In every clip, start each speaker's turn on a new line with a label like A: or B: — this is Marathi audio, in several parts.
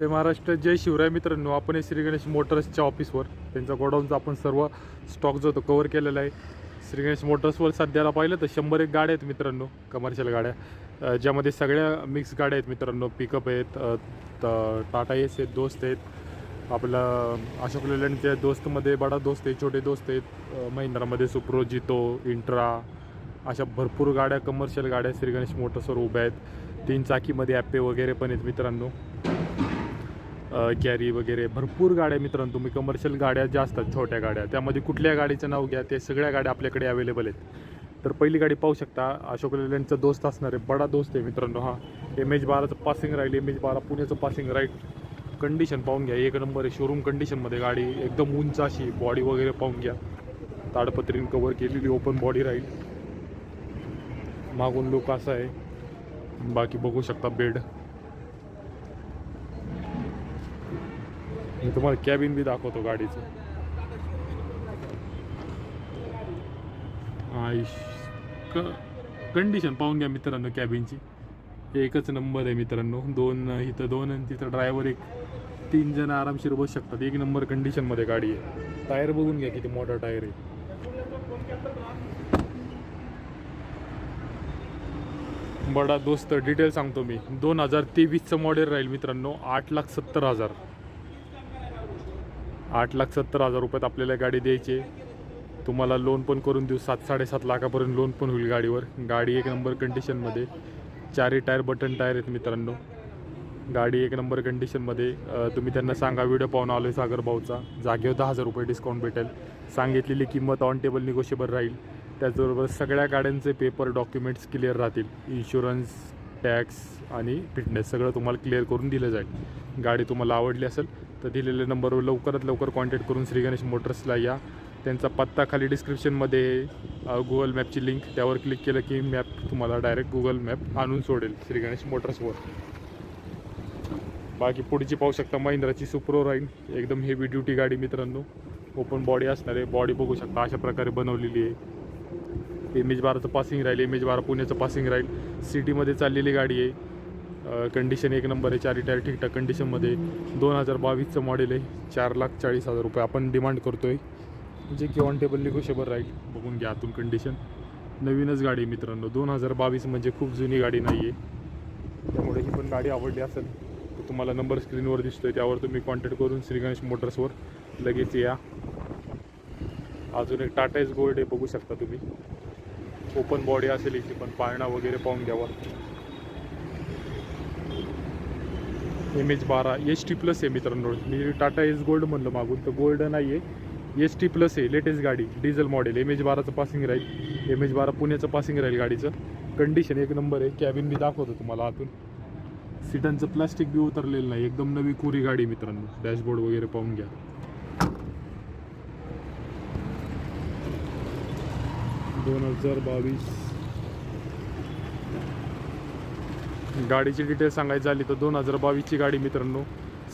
A: जय महाराष्ट्र जय शिवराय मित्रांनो. आपण हे श्री गणेश मोटर्सच्या ऑफिसवर. त्यांचा गोडाऊनचा आपण सर्व स्टॉक जो तो कवर केलेला आहे श्री गणेश मोटर्सवर सध्याला पाहिलं तर शंभर एक गाड्या आहेत मित्रांनो कमर्शियल गाड्या. ज्यामध्ये सगळ्या मिक्स गाड्या आहेत मित्रांनो. पिकअप आहेत त- टाटा एस आहेत दोस्त आहेत. आपला अशोक लेलँडच्या दोस्तमध्ये बडा दोस्त आहे छोटे दोस्त आहेत. महिंद्रामध्ये सुप्रो जितो इंट्रा अशा भरपूर गाड्या कमर्शियल गाड्या श्री गणेश मोटर्सवर उभ्या आहेत. तीन चाकीमध्ये ॲपे वगैरे पण आहेत मित्रांनो. कॅरी वगैरे. भरपूर गाड्या मित्रांनो तुम्ही कमर्शियल गाड्या ज्या असतात छोट्या गाड्या त्यामध्ये कुठल्या गाडीचं नाव घ्या ते सगळ्या गाड्या आपल्याकडे अवेलेबल आहेत. तर पहिली गाडी पाहू शकता अशोक लेलँडचा दोस्त असणार आहे बडा दोस्त आहे मित्रांनो हा. एम एच बाराचं पासिंग राहील एम एच बारा पुण्याचं पासिंग राहील कंडिशन पाहून घ्या एक नंबर आहे शोरूम कंडिशनमध्ये गाडी एकदम उंच अशी बॉडी वगैरे पाहून घ्या. ताडपत्रीने कवर केलेली ओपन बॉडी राहील. मागून लुक असा आहे. बाकी बघू शकता बेड मी तुम्हाला कॅबिन बी दाखवतो गाडीचं. आईश कंडिशन पाहून घ्या मित्रांनो कॅबिनची एकच नंबर आहे मित्रांनो. दोन इथं दोन आणि तिथं ड्रायव्हर एक. तीन जण आरामशीर बसू शकतात. एक नंबर कंडिशनमध्ये गाडी आहे. टायर बघून घ्या किती मोठा टायर आहे. बडा दोस्त डिटेल सांगतो मी. दोन हजार तेवीसचं मॉडेल राहील मित्रांनो. आठ लाख सत्तर हजार. आठ लाख सत्तर हजार रुपयात आपल्याला गाडी द्यायची आहे. तुम्हाला लोन पण करून देऊ. सात साडेसात लाखापर्यंत लोन पण होईल गाडीवर. गाडी एक नंबर कंडिशनमध्ये चारही टायर बटन टायर आहेत मित्रांनो. गाडी एक नंबर कंडिशनमध्ये तुम्ही त्यांना सांगा व्हिडिओ पाहून आलो आहे सागर भाऊचा. जागेवर दहा हजार रुपये डिस्काउंट भेटेल. सांगितलेली किंमत ऑन टेबल निगोशिएबल राहील. त्याचबरोबर सगळ्या गाड्यांचे पेपर डॉक्युमेंट्स क्लिअर राहतील. इन्शुरन्स टॅक्स आणि फिटनेस सगळं तुम्हाला क्लिअर करून दिलं जाईल. गाडी तुम्हाला आवडली असेल तर दिलेल्या नंबरवर लवकरात लवकर कॉन्टॅक्ट करून श्री गणेश मोटर्सला या. त्यांचा पत्ता खाली डिस्क्रिप्शनमध्ये गुगल मॅपची लिंक त्यावर क्लिक केलं की मॅप तुम्हाला डायरेक्ट गुगल मॅप आणून सोडेल श्री गणेश मोटर्सवर. बाकी पुढची पाहू शकता महिंद्राची सुप्रो राईन एकदम हेवी ड्युटी गाडी मित्रांनो. ओपन बॉडी असणार आहे. बॉडी बघू शकता. अशा प्रकारे बनवलेली आहे. एम एच बाराचं पासिंग राहील. एम एच बारा पुण्याचं पासिंग राहील. सिटीमध्ये चाललेली गाडी आहे. कंडिशन एक नंबर आहे. चारी टायर ठीकठाक कंडिशनमध्ये दोन हजार बावीसचं मॉडेल आहे. चार लाख चाळीस हजार रुपये आपण डिमांड करतो आहे जे की ऑन टेबल निगोशिएबल राहील. बघून घ्या आतून कंडिशन नवीनच गाडी आहे मित्रांनो. दोन हजार बावीस म्हणजे खूप जुनी गाडी नाही आहे त्यामुळे ही पण गाडी आवडली असेल तर तुम्हाला नंबर स्क्रीनवर दिसतो आहे त्यावर तुम्ही कॉन्टॅक्ट करून श्रीगणेश मोटर्सवर लगेच या. अजून एक टाटा एस गोल्ड आहे बघू शकता तुम्ही. ओपन बॉडी असेल इथे पण पाळणा वगैरे पाहून घ्यावा एम एच बारा एच टी प्लस आहे मित्रांनो. मी टाटा एस गोल्ड म्हणलं मागून तर गोल्ड नाही आहे एच टी प्लस आहे लेटेस्ट गाडी डिझेल मॉडेल एम एच बाराचं पासिंग राहील. एम एच बारा पुण्याचं पासिंग राहील गाडीचं. कंडिशन एक नंबर आहे. कॅबिन मी दाखवतो तुम्हाला आतून. सीटांचं प्लास्टिक बी उतरलेलं नाही. एकदम नवी कोरी गाडी आहे मित्रांनो. डॅशबोर्ड वगैरे पाहून घ्या. दोन हजार बावीस. गाडीची डिटेल सांगायची झाली तर दोन हजार बावीसची गाडी मित्रांनो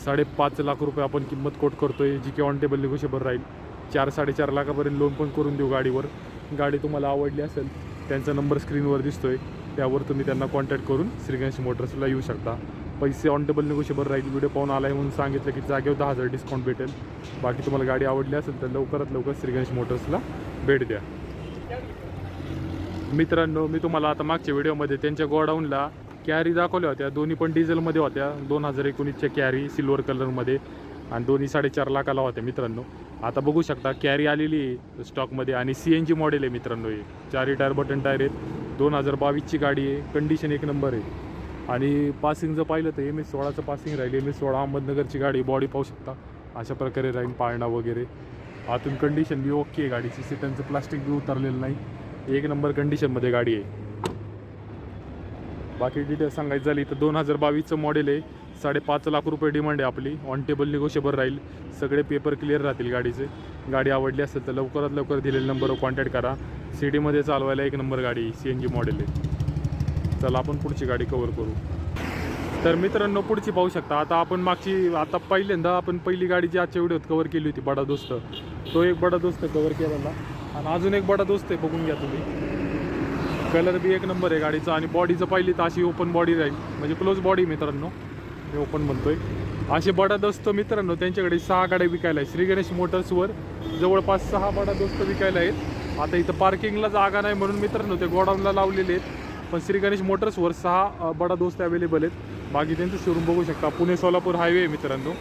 A: साडेपाच लाख रुपये आपण किंमत कोट करतोय जी की ऑन टेबल निगोशिएबल राहील. चार साडेचार लाखापर्यंत लोन पण करून देऊ गाडीवर. गाडी तुम्हाला आवडली असेल त्यांचा नंबर स्क्रीनवर दिसतोय त्यावर तुम्ही त्यांना कॉन्टॅक्ट करून श्रीगणेश मोटर्सला येऊ शकता. पैसे ऑन टेबल निगोशिएबल राहील व्हिडिओ पाहून आहे म्हणून सांगितलं की जागेवर दहा हजार डिस्काउंट भेटेल. बाकी तुम्हाला गाडी आवडली असेल तर लवकरात लवकर श्रीगणेश मोटर्सला भेट द्या. मित्रांनो मी तुम्हाला आता मागच्या व्हिडिओमध्ये त्यांच्या गोडाऊनला कॅरी दाखवल्या होत्या. दोन्ही पण डिझेलमध्ये होत्या. दोन हजार एकोणीसच्या कॅरी सिल्वर कलरमध्ये आणि दोन्ही साडेचार लाखाला होत्या मित्रांनो. आता बघू शकता कॅरी आलेली आहे स्टॉकमध्ये आणि सी एन जी मॉडेल आहे मित्रांनो हे. चारही टायर बटन टायर आहेत. दोन हजार बावीसची गाडी आहे. कंडिशन एक नंबर आहे. आणि पासिंग जर पाहिलं तर एम एस सोळाचं पासिंग राहील. एम एस सोळा अहमदनगरची गाडी बॉडी पाहू शकता. अशा प्रकारे राहील पाळणा वगैरे. आतून कंडिशन बी ओके आहे. गाडीची सीटांचं प्लास्टिक बी उतरलेलं नाही. एक नंबर कंडिशनमध्ये गाडी आहे. बाकी डिटेल सांगायचं झाली तर दोन हजार बावीसचं मॉडेल आहे. साडेपाच लाख रुपये डिमांड आहे आपली. ऑन टेबल निगोशिएबल राहील. सगळे पेपर क्लिअर राहतील गाडीचे. गाडी आवडली असेल तर लवकरात लवकर दिलेल्या नंबरवर कॉन्टॅक्ट करा. सिटीमध्ये चालवायला एक नंबर गाडी सी एन जी मॉडेल आहे. चला आपण पुढची गाडी कवर करू. तर मित्रांनो पुढची पाहू शकता. आता आपण मागची आता पहिल्यांदा आपण पहिली गाडी जी आजच्या व्हिडिओत कवर केली होती बडा दोस्त. तो एक बडा दोस्त कवर केलेला. आणि अजून एक बडा दोस्त आहे बघून घ्या तुम्ही. कलर बी एक नंबर आहे गाडीचा आणि बॉडीचं पाहिली तर अशी ओपन बॉडी राहील. म्हणजे क्लोज बॉडी मित्रांनो. मी ओपन म्हणतोय. असे बडा दोस्त मित्रांनो त्यांच्याकडे सहा गाड्या विकायला आहेत. श्री गणेश मोटर्सवर जवळपास सहा बडा दोस्त विकायला आहेत. आता इथं पार्किंगला जागा नाही म्हणून मित्रांनो ते गोडाऊनला लावलेले आहेत. पण श्री गणेश मोटर्सवर सहा बडादोस्त बडा दोस्त अवेलेबल आहेत. बाकी त्यांचं शोरूम बघू शकता. पुणे सोलापूर हायवे आहे मित्रांनो.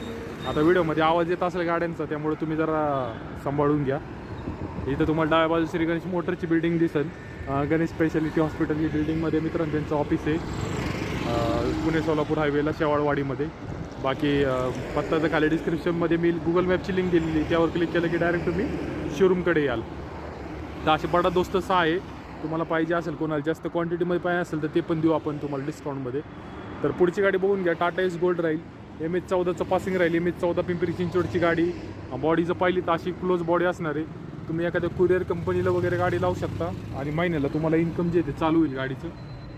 A: आता व्हिडिओमध्ये आवाज येत असेल गाड्यांचा त्यामुळे तुम्ही जरा सांभाळून घ्या. इथं तुम्हाला डाव्या बाजू श्री गणेश मोटरची बिल्डिंग दिसेल. गणेश स्पेशालिटी हॉस्पिटल ही बिल्डिंगमध्ये मित्रांनो त्यांचं ऑफिस आहे. पुणे सोलापूर हायवेला शेवाळवाडीमध्ये. बाकी पत्ता तर खाली डिस्क्रिप्शनमध्ये मी गुगल मॅपची लिंक दिलेली त्यावर क्लिक केलं की डायरेक्ट तुम्ही शोरूमकडे याल. तर असे बडा दोस्त सहा आहे. तुम्हाला पाहिजे असेल कोणाला जास्त क्वांटिटीमध्ये पाहिजे असेल तर ते पण देऊ आपण तुम्हाला डिस्काउंटमध्ये तर पुढची गाडी बघून घ्या. टाटा एस गोल्ड राहील एम एच चौदाचं पासिंग राहील एम एच चौदा पिंपरी चिंचवडची गाडी. बॉडीचं पाहिली तर अशी क्लोज बॉडी असणार आहे. तुम्ही एखाद्या कुरिअर कंपनीला वगैरे गाडी लावू शकता. आणि महिन्याला तुम्हाला इन्कम जे ते चालू होईल गाडीचं.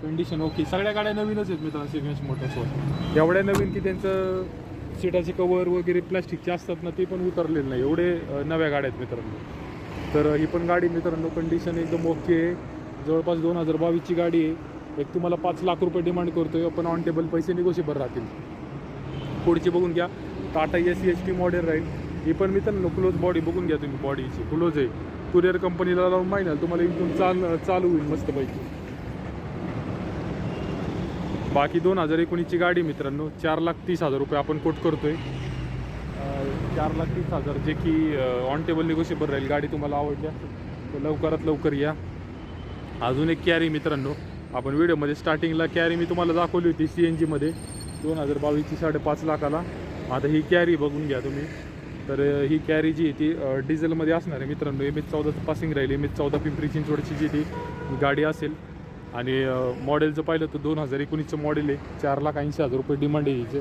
A: कंडिशन ओके सगळ्या गाड्या नवीनच आहेत मित्रांनो सिग्नेश मोटर्सवर एवढ्या नवीन की त्यांचं सीटाचे कवर वगैरे प्लास्टिकचे असतात ना ते पण उतरलेले नाही. एवढे नव्या गाड्या आहेत मित्रांनो. तर ही पण गाडी मित्रांनो कंडिशन एकदम ओके आहे. जवळपास दोन हजार बावीसची गाडी आहे. एक तुम्हाला पाच लाख रुपये डिमांड करतोय. पण ऑन टेबल पैसे निगोशिएबल राहतील. पुढची बघून घ्या. Tata S C H T model राहील. ही पण मित्रांनो क्लोज बॉडी बघून घ्या तुम्ही बॉडीची क्लोज आहे. कुरिअर कंपनीला लावून महिन्याला तुम्हाला इथून चाल चालू होईल मस्तपैकी. बाकी दोन हजार एकोणीसची गाडी मित्रांनो. चार लाख तीस हजार रुपये आपण कोट करतोय. चार लाख तीस हजार जे की ऑन टेबल निगोशिएबल राहील. गाडी तुम्हाला आवडली असेल तर लवकरात लवकर या. अजून एक कॅरी मित्रांनो. आपण व्हिडिओमध्ये स्टार्टिंगला कॅरी मी तुम्हाला दाखवली होती सी एन जीमध्ये दोन हजार बावीसची साडेपाच लाखाला. आता ही कॅरी बघून घ्या तुम्ही. तर ही कॅरी जी आहे ती डिझेलमध्ये असणार आहे मित्रांनो. एम एच चौदाचं पासिंग राहील. एम एच चौदा पिंपरी चिंचवडची जी ती गाडी असेल. आणि मॉडेलचं पाहिलं तर दोन हजार एकोणीसचं मॉडेल आहे. चार लाख ऐंशी हजार रुपये डिमांड आहे हिचे.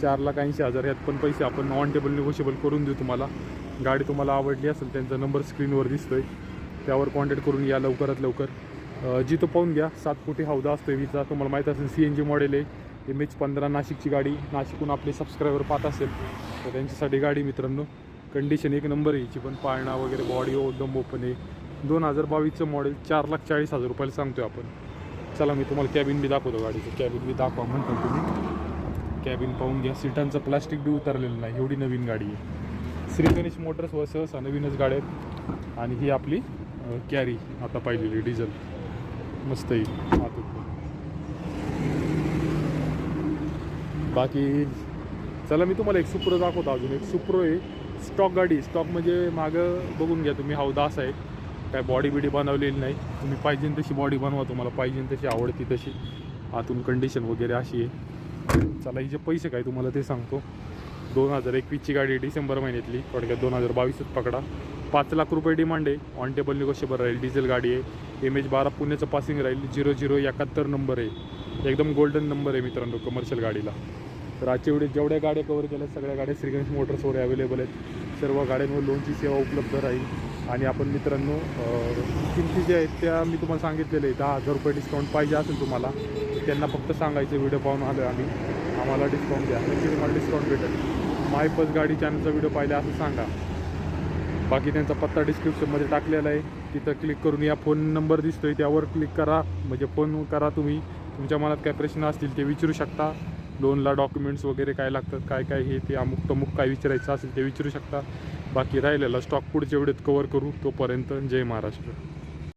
A: चार लाख ऐंशी हजार ह्यात पण पैसे आपण ऑन टेबल निगोशिएबल करून देऊ तुम्हाला. गाडी तुम्हाला आवडली असेल त्यांचा नंबर स्क्रीनवर दिसतोय. त्यावर कॉन्टॅक्ट करून या लवकरात लवकर. जिथं पाहून घ्या. सात कोटी हौदा असतो विचा तुम्हाला माहीत असेल सी एन जी मॉडेल आहे. एम एच पंधरा नाशिकची गाडी. नाशिकहून आपले सबस्क्रायबर पाहत असेल तर त्यांच्यासाठी गाडी मित्रांनो. कंडिशन एक नंबर आहे पण. पाळणा वगैरे बॉडी एकदम ओपन आहे. दोन हजार बावीसचं मॉडेल चार लाख चाळीस हजार रुपयाला सांगतोय आपण. चला मी तुम्हाला कॅबिन बी दाखवतो गाडीचं. कॅबिन बी दाखवा म्हणतो तुम्ही. कॅबिन पाहून घ्या. सीटांचं प्लास्टिक बी उतरलेलं नाही. एवढी नवीन गाडी आहे. श्री गणेश मोटर्स व सहसा नवीनच गाड्या आहेत. आणि ही आपली कॅरी आता पाहिलेली डिझेल मस्त येईल आतून पण. बाकी चला मी तुम्हाला एक सुप्रो दाखवतो अजून. एक सुप्रो आहे. स्टॉक गाडी. स्टॉक म्हणजे मागं बघून घ्या तुम्ही. हौदास आहे. काय बॉडी बिडी बनवलेली नाही. तुम्ही पाहिजे तशी बॉडी बनवा तुम्हाला. पाहिजे तशी आवडती तशी. आतून कंडिशन वगैरे अशी आहे. चला हिचे पैसे काय तुम्हाला ते सांगतो. दोन हजार एकवीसची गाडी आहे, डिसेंबर महिन्यातली. थोडक्यात दोन हजार बावीसच पकडा. पाच लाख रुपये डिमांड आहे. ऑन टेबल निगोशिएबल राहील. डिझेल गाडी आहे. एम एच बारा पुण्याचं पासिंग राहील. झिरो झिरो एकाहत्तर नंबर आहे. एकदम गोल्डन नंबर आहे मित्रांनो कमर्शियल गाडीला. तर आजच्या वेळेस जेवढ्या गाड्या कवर केल्या सगळ्या गाड्या श्रीगणेश मोटर्सवर अवेलेबल आहेत. सर्व गाड्यांवर लोनची सेवा उपलब्ध राहील. आणि आपण मित्रांनो किमती ज्या आहेत त्या मी तुम्हाला सांगितलेल्या आहे दहा हजार रुपये डिस्काउंट पाहिजे असेल तुम्हाला त्यांना फक्त सांगायचं व्हिडिओ पाहून आलो आम्ही. आम्हाला डिस्काउंट द्या. नक्की तुम्हाला डिस्काउंट भेटेल. माय बस गाडी चॅनलचा व्हिडिओ पाहिला असं सांगा. बाकी त्यांचा पत्ता डिस्क्रिप्शनमध्ये टाकलेला आहे. तिथं क्लिक करून या फोन नंबर दिसतोय त्यावर क्लिक करा. म्हणजे फोन करा तुम्ही. तुमच्या मनात काय प्रश्न असतील ते विचारू शकता. लोनला डॉक्युमेंट्स वगैरे काय लागतात काय काय हे ते अमुक तमुक काय विचारायचं असेल ते विचारू शकता. बाकी राहिलेला स्टॉक पुढच्या वेळेत कवर करू. तोपर्यंत जय महाराष्ट्र.